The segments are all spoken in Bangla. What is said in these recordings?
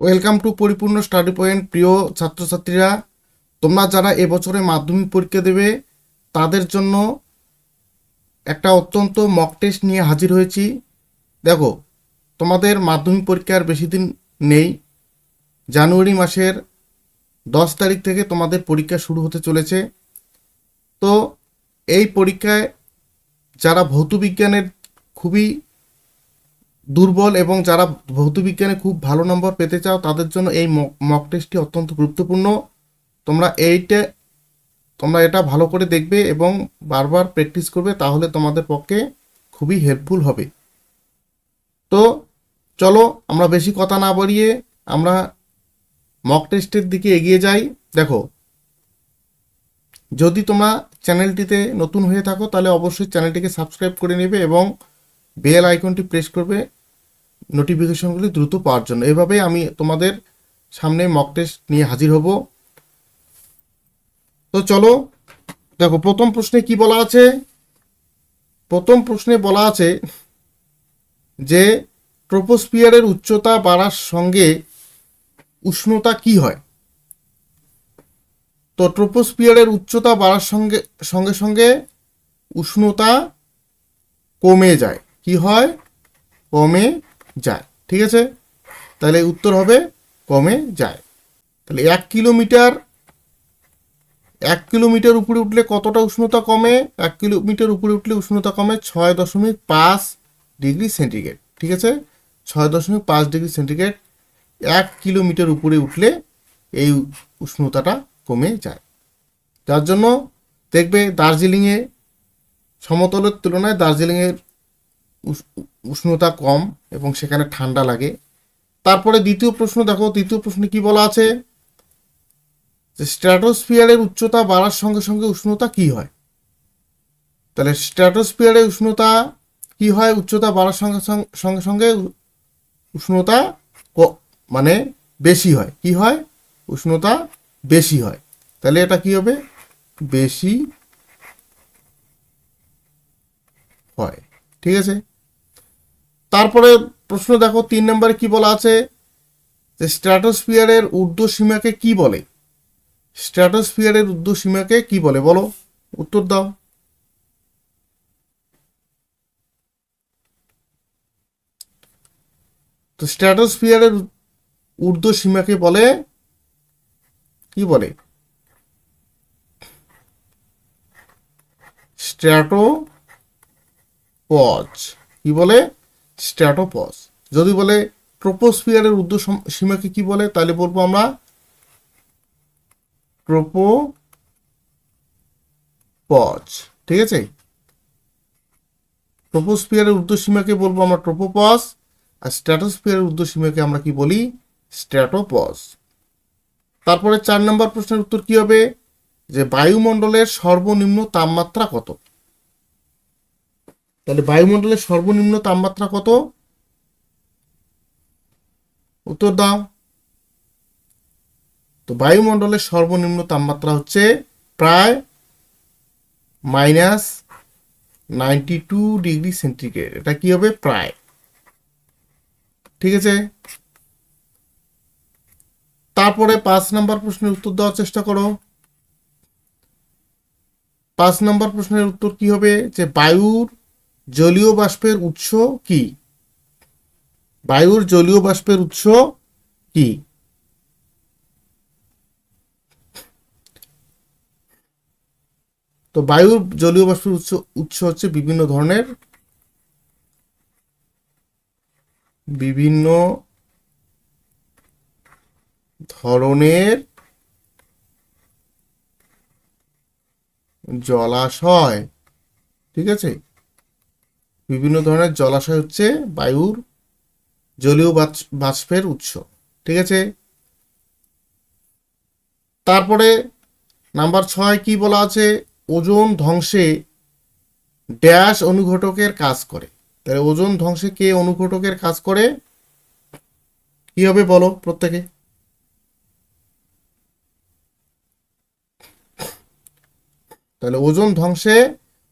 Welcome to Paripurna study point প্রিয় ছাত্রছাত্রীরা। তোমরা যারা এবছরে মাধ্যমিক পরীক্ষা দেবে, তাদের জন্য একটা অত্যন্ত মক টেস্ট নিয়ে হাজির হয়েছি। দেখো, তোমাদের মাধ্যমিক পরীক্ষার বেশি দিন নেই। জানুয়ারি মাসের দশ তারিখ থেকে তোমাদের পরীক্ষা শুরু হতে চলেছে। তো এই পরীক্ষায় যারা ভৌত বিজ্ঞানের খুবই দুর্বল এবং যারা ভৌতবিজ্ঞানে খুব ভালো নম্বর পেতে চাও, তাদের জন্য এই মক টেস্টটি অত্যন্ত গুরুত্বপূর্ণ। তোমরা এইটা, তোমরা এটা ভালো করে দেখবে এবং বারবার প্র্যাকটিস করবে, তাহলে তোমাদের পক্ষে খুবই হেল্পফুল হবে। তো চলো, আমরা বেশি কথা না বাড়িয়ে আমরা মক টেস্টের দিকে এগিয়ে যাই। দেখো, যদি তোমরা চ্যানেলটিতে নতুন হয়ে থাকো, তাহলে অবশ্যই চ্যানেলটিকে সাবস্ক্রাইব করে নেবে এবং বেল আইকনটি প্রেস করবে। নোটিফিকেশনগুলি দ্রুত পাওয়ার জন্য। এভাবেই আমি তোমাদের সামনে মক টেস্ট নিয়ে হাজির হব। তো চলো, দেখো, প্রথম প্রশ্নে কি বলা আছে? প্রথম প্রশ্নে বলা আছে যে ট্রোপোস্পিয়ারের উচ্চতা বাড়ার সঙ্গে উষ্ণতা কি হয়? তো ট্রোপোস্পিয়ারের উচ্চতা বাড়ার সঙ্গে সঙ্গে সঙ্গে উষ্ণতা কমে যায়। কি হয়? কমে যায়, ঠিক আছে? তাহলে উত্তর হবে কমে যায়। তাহলে এক কিলোমিটার এক কিলোমিটার উপরে উঠলে কতটা উষ্ণতা কমে? এক কিলোমিটার উপরে উঠলে উষ্ণতা কমে ছয় দশমিক পাঁচ ডিগ্রি সেন্টিগ্রেড, ঠিক আছে? ছয় দশমিক পাঁচ ডিগ্রি সেন্টিগ্রেড, এক কিলোমিটার উপরে উঠলে এই উষ্ণতাটা কমে যায়। যার জন্য দেখবে দার্জিলিংয়ে সমতলের তুলনায় দার্জিলিংয়ের উষ্ণতা কম এবং সেখানে ঠান্ডা লাগে। তারপরে দ্বিতীয় প্রশ্ন, দেখো, তৃতীয় প্রশ্নে কি বলা আছে? যে স্ট্র্যাটোস্ফিয়ারের উচ্চতা বাড়ার সঙ্গে সঙ্গে উষ্ণতা কি হয়? তাহলে স্ট্র্যাটোস্ফিয়ারের উষ্ণতা কি হয়? উচ্চতা বাড়ার সঙ্গে সঙ্গে- সঙ্গে উষ্ণতা মানে বেশি হয়। কি হয়? উষ্ণতা বেশি হয়। তাহলে এটা কি হবে? বেশি হয়। ঠিক আছে? তারপরে প্রশ্ন দেখো, তিন নম্বরে কি বলা আছে? যে স্ট্র্যাটোস্ফিয়ারের ঊর্ধ্ব সীমাকে কি বলে? স্ট্র্যাটোস্ফিয়ারের ঊর্ধ্ব সীমাকে কি বলে? বলো, উত্তর দাও। তো স্ট্র্যাটোস্ফিয়ারের ঊর্ধ্ব সীমাকে বলে, কি বলে? স্ট্র্যাটো পজ কি বলে? স্ট্র্যাটোপজ যদি বলে ট্রোপোস্ফিয়ারের সম- সীমাকে কি বলে, তাহলে বলব আমরা ট্রোপো পজ ঠিক আছে? ট্রোপোস্ফিয়ারের ঊর্ধ্ব সীমাকে বলব আমরা ট্রোপোপস আর স্ট্র্যাটোস্ফিয়ারের ঊর্ধ্ব সীমাকে আমরা কি বলি? স্ট্র্যাটোপজ তারপরে চার নম্বর প্রশ্নের উত্তর কি হবে? যে বায়ুমণ্ডলের সর্বনিম্ন তাপমাত্রা কত? তাহলে বায়ুমণ্ডলের সর্বনিম্ন তাপমাত্রা কত? উত্তর দাও। তো বায়ুমণ্ডলের সর্বনিম্ন তাপমাত্রা হচ্ছে প্রায় minus ninety two degree centigrade. এটা কি হবে? প্রায়। ঠিক আছে? তারপরে পাঁচ নাম্বার প্রশ্নের উত্তর দেওয়ার চেষ্টা করো। পাঁচ নম্বর প্রশ্নের উত্তর কি হবে? যে বায়ুর জলীয় বাষ্পের উৎস কি? বায়ুর জলীয় বাষ্পের উৎস কি? তো বায়ুর জলীয় বাষ্পের উৎস উৎস হচ্ছে বিভিন্ন ধরনের বিভিন্ন ধরনের জলাশয়, ঠিক আছে? বিভিন্ন ধরনের জলাশয় হচ্ছে বায়ুর জলীয় বাষ্পের উৎস, ঠিক আছে? তারপরে নাম্বার ছয় কি বলা আছে? ওজন ধ্বংসে ড্যাশ অনুঘটকের কাজ করে। তাহলে ওজন ধ্বংসে কে অনুঘটকের কাজ করে? কি হবে বলো প্রত্যেকে? তাহলে ওজন ধ্বংসে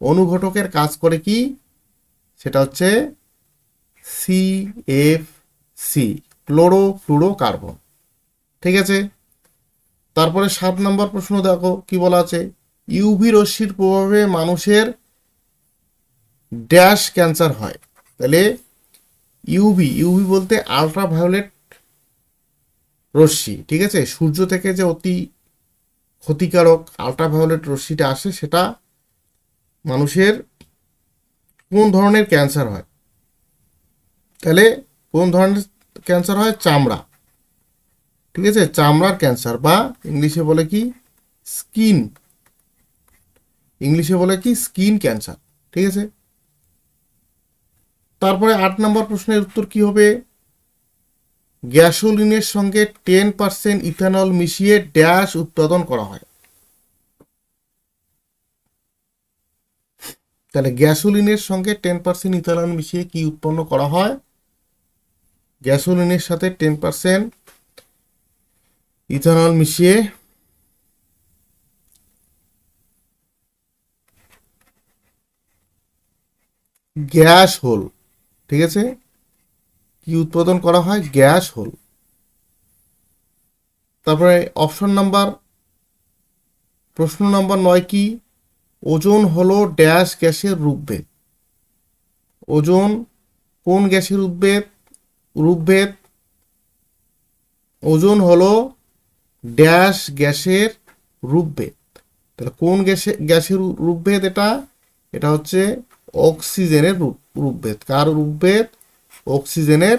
অনুঘটকের কাজ করে কি? সেটা হচ্ছে C F C chloro fluoro carbon ঠিক আছে? তারপরে সাত নম্বর প্রশ্ন দেখো, কি বলা আছে? ইউভি রশ্মির প্রভাবে মানুষের ড্যাশ ক্যান্সার হয়। তাহলে ইউভি ইউভি বলতে আলট্রাভায়োলেট রশ্মি, ঠিক আছে? সূর্য থেকে যে অতি ক্ষতিকারক আলট্রাভায়োলেট রশ্মিটা আসে, সেটা মানুষের কোন ধরনের ক্যান্সার হয়? তাহলে কোন ধরনের ক্যান্সার হয়? চামড়া। ঠিক আছে? চামড়ার ক্যান্সার বা ইংলিশে বলে কি? স্কিন। ইংলিশে বলে কি? Skin cancer. ঠিক আছে? তারপরে আট নম্বর প্রশ্নের উত্তর কি হবে? গ্যাসোলিনের সঙ্গে টেন পার্সেন্ট ইথানল মিশিয়ে ড্যাশ উৎপাদন করা হয়। তাহলে গ্যাসোলিনের সঙ্গে টেন পার্সেন্ট ইথানল মিশিয়ে কি উৎপন্ন করা হয়? গ্যাসোলিনের সাথে টেন পার্সেন্ট ইথানল মিশিয়ে গ্যাস হোল, ঠিক আছে? কি উৎপাদন করা হয়? Gasohol. তারপরে অপশন নাম্বার, প্রশ্ন নাম্বার নয় কি? ওজন হলো ড্যাশ গ্যাসের রূপভেদ। ওজন কোন গ্যাসের রূপভেদ রূপভেদ ওজন হলো ড্যাশ গ্যাসের রূপভেদ। তাহলে কোন গ্যাসে, গ্যাসের রূপভেদ এটা? এটা হচ্ছে অক্সিজেনের রূপ, রূপভেদ। কার রূপভেদ? অক্সিজেনের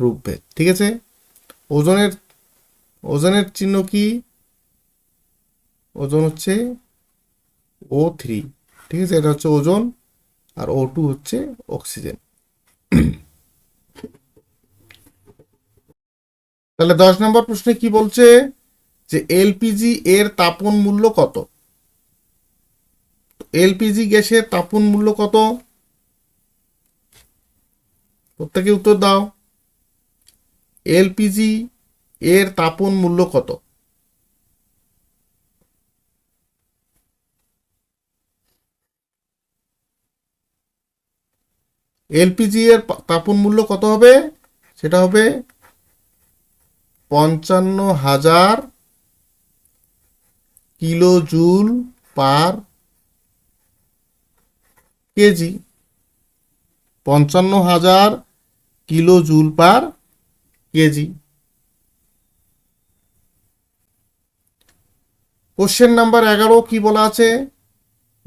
রূপভেদ। ঠিক আছে? ওজনের ওজনের চিহ্ন কি? ওজন হচ্ছে ও থ্রি ঠিক আছে? এটা হচ্ছে ওজন আর ও টু হচ্ছে অক্সিজেন তাহলে দশ নম্বর প্রশ্নে কি বলছে? যে এলপিজি এর তাপন মূল্য কত? এলপিজি গ্যাসের তাপন মূল্য কত? প্রত্যেকে উত্তর দাও। এলপিজি এর তাপন মূল্য কত? এলপিজি এর তাপন মূল্য কত হবে? সেটা হবে পঞ্চান্ন হাজার কিলো জুল পার কেজি। পঞ্চান্ন হাজার kilo joule per KG. Question number এগারো কি বলা আছে?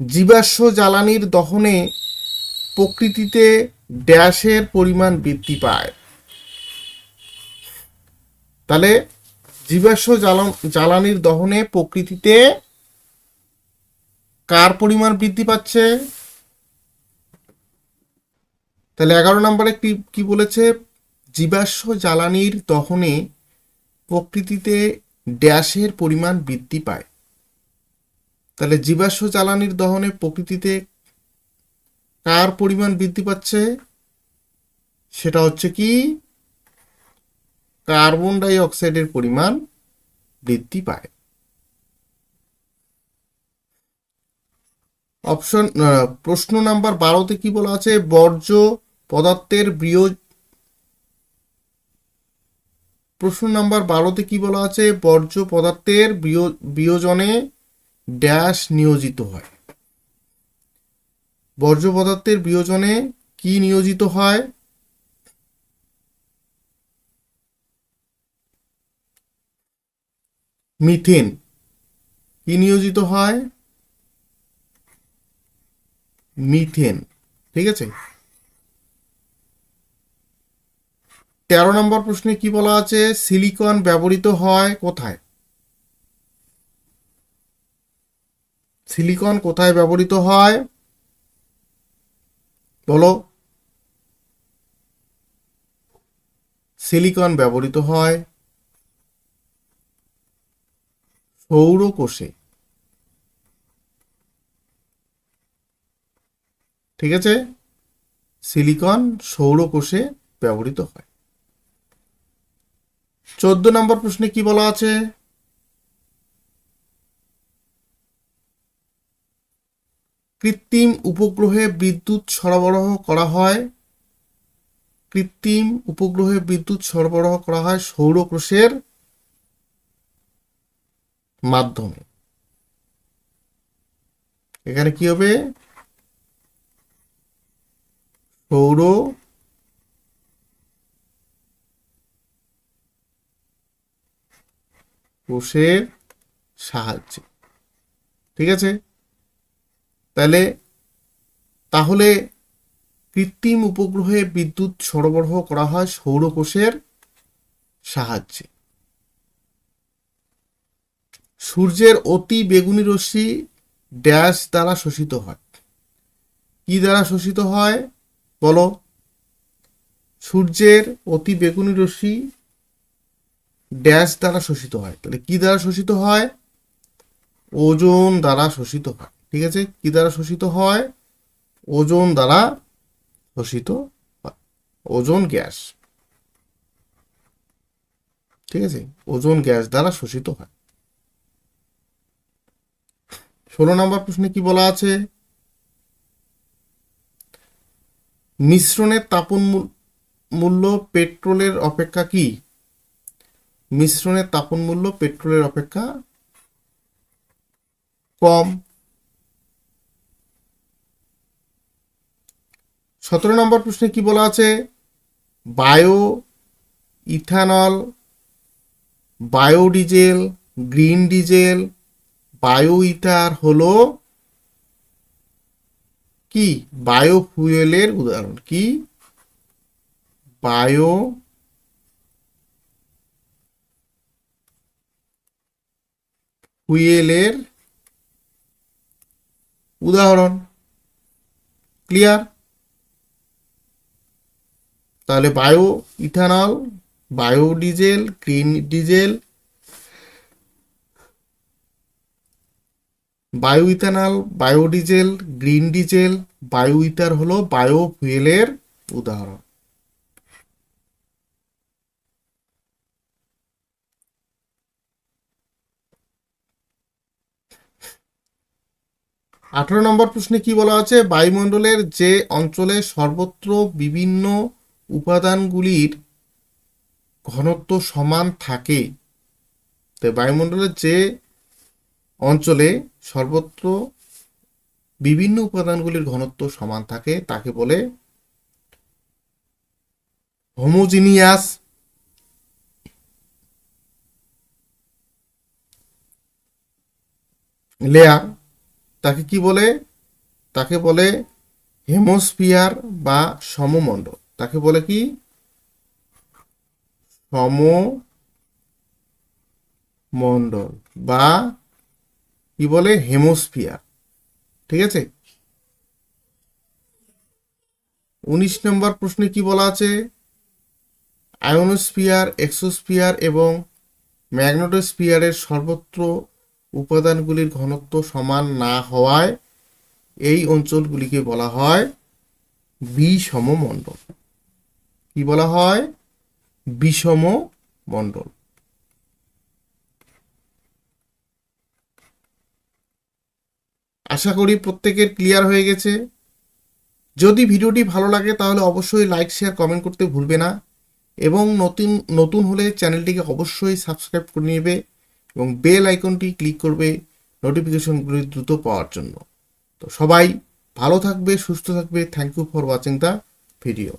জীবাশ্ম জ্বালানির দহনে প্রকৃতিতে ড্যাশের পরিমাণ বৃদ্ধি পায়। তাহলে জীবাশ্ম জ্বালানির দহনে প্রকৃতিতে কার পরিমাণ বৃদ্ধি পাচ্ছে? তাহলে এগারো নম্বরে কি কি বলেছে? জীবাশ্ম জ্বালানির দহনে প্রকৃতিতে ড্যাশের পরিমাণ বৃদ্ধি পায়। তাহলে জীবাশ্ম জ্বালানির দহনে প্রকৃতিতে কার পরিমাণ বৃদ্ধি পাচ্ছে? সেটা হচ্ছে কি? কার্বন ডাই অক্সাইডের পরিমাণ বৃদ্ধি পায়। অপশন প্রশ্ন নাম্বার বারোতে কি বলা আছে? বর্জ্য পদার্থের বিয় প্রশ্ন নাম্বার বারোতে কি বলা আছে? বর্জ্য পদার্থের বিয়- বিয়োজনে ড্যাশ নিয়োজিত হয়। বর্জ্য পদার্থের বিয়োজনে কি নিয়োজিত হয়? মিথেন, কি নিয়োজিত হয়? মিথেন, ঠিক আছে? তেরো নম্বর প্রশ্নে কি বলা আছে? সিলিকন ব্যবহৃত হয় কোথায়? সিলিকন কোথায় ব্যবহৃত হয়? বলো। সিলিকন ব্যবহৃত হয় সৌরকোষে। ঠিক আছে? সিলিকন সৌরকোষে ব্যবহৃত হয়। চোদ্দ নম্বর প্রশ্নে কি বলা আছে? কৃত্রিম উপগ্রহে বিদ্যুৎ সরবরাহ করা হয়। কৃত্রিম উপগ্রহে বিদ্যুৎ সরবরাহ করা হয় সৌরকোষের মাধ্যমে। এখানে কি হবে? সৌর কোষের সাহায্যে। ঠিক আছে? তাহলে তাহলে কৃত্রিম উপগ্রহে বিদ্যুৎ সরবরাহ করা হয় সৌরকোষের সাহায্যে। সূর্যের অতি বেগুনি রশ্মি ড্যাশ দ্বারা শোষিত হয়। কি দ্বারা শোষিত হয়? বলো। সূর্যের অতি বেগুনি রশ্মি ড্যাশ দ্বারা শোষিত হয়। তাহলে কি দ্বারা শোষিত হয়? ওজন দ্বারা শোষিত হয়। ঠিক আছে? কি দ্বারা শোষিত হয়? ওজোন দ্বারা শোষিত ওজোন গ্যাস। ঠিক আছে? ওজোন গ্যাস দ্বারা শোষিত হয়। ষোলো নম্বর প্রশ্নে কি বলা আছে? মিশ্রণের তাপন মূল- মূল্য পেট্রোলের অপেক্ষা কি? মিশ্রণের তাপন মূল্য পেট্রোলের অপেক্ষা কম। সতেরো নম্বর প্রশ্নে কি বলা আছে? Bio, ethanol, biodiesel, green diesel bio ether হলো কি? বায়ো ফুয়েলের উদাহরণ। কি? বায়ো ফুয়েলের উদাহরণ। ক্লিয়ার? তাহলে bio ethanol, bio diesel, green diesel, bio ethanol, bio diesel, green diesel, bio ether হলো বায়ো ফুয়েলের উদাহরণ। আঠারো নম্বর প্রশ্নে কি বলা আছে? বায়ুমণ্ডলের যে অঞ্চলে সর্বত্র বিভিন্ন উপাদানগুলির ঘনত্ব সমান থাকে। তো বায়ুমণ্ডলের যে অঞ্চলে সর্বত্র বিভিন্ন উপাদানগুলির ঘনত্ব সমান থাকে, তাকে বলে হোমোজিনিয়াস লেয়ার তাকে কি বলে? তাকে বলে হেমোস্ফিয়ার বা সমমণ্ডল। তাকে বলে কি? সম সমমণ্ডল বা কি বলে? হেমোস্ফিয়ার। ঠিক আছে? উনিশ নম্বর প্রশ্নে কি বলা আছে? আয়োনোস্ফিয়ার, এক্সোস্ফিয়ার এবং ম্যাগনেটোস্ফিয়ারের সর্বত্র উপাদানগুলির ঘনত্ব সমান না হওয়ায় এই অঞ্চলগুলিকে বলা হয় বিষম মণ্ডল কি বলা হয়? বিষম মণ্ডল। আশা করি প্রত্যেকের ক্লিয়ার হয়ে গেছে। যদি ভিডিওটি ভালো লাগে, তাহলে অবশ্যই লাইক, শেয়ার, কমেন্ট করতে ভুলবে না। এবং নতুন নতুন হলে চ্যানেলটিকে অবশ্যই সাবস্ক্রাইব করে নেবে এবং বেল আইকনটি ক্লিক করবে নোটিফিকেশনগুলি দ্রুত পাওয়ার জন্য। তো সবাই ভালো থাকবে, সুস্থ থাকবে। Thank you for watching the video